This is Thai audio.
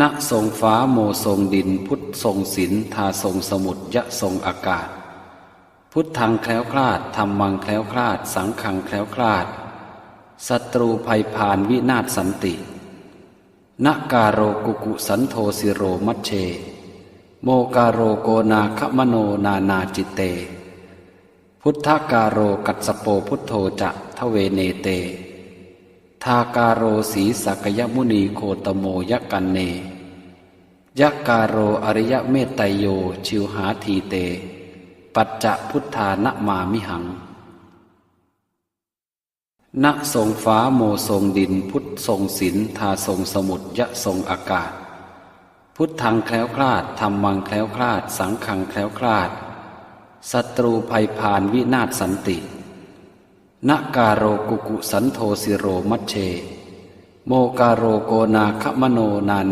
ณทรงฟ้าโมทรงดิน พุทธทรงศิลทาทรงสมุทรยะทรงอากาศ พุทธังแคล้วคลาดธรรมังแคล้วคลาด สังขังแคล้วคลาดศัตรูภัยพานวินาศสันตินการโรกุกุสันโทสิโรมัชเช โมการโรโกนาคมโนนานาจิตเต พุทธการโรกัสโปพุทโธจะทเวเนเตาการโรสีสักยมุนีโคตโมยกันเนยะการโรอริยเมตไตโยชิวหาทีเต ปัจจะพุทธานะมามิหัง ณทรงฟ้าโมทรงดินพุทธทรงศิลทาทรงสมุทรยะทรงอากาศ พุทธังแคล้วคลาดธรรมังแคล้วคลาด สังขังแคล้วคลาดศัตรูภัยพานวินาศสันติ นการโรกุกุสันโทสิโรมัชเช โมการโรโกนาคมโนนาน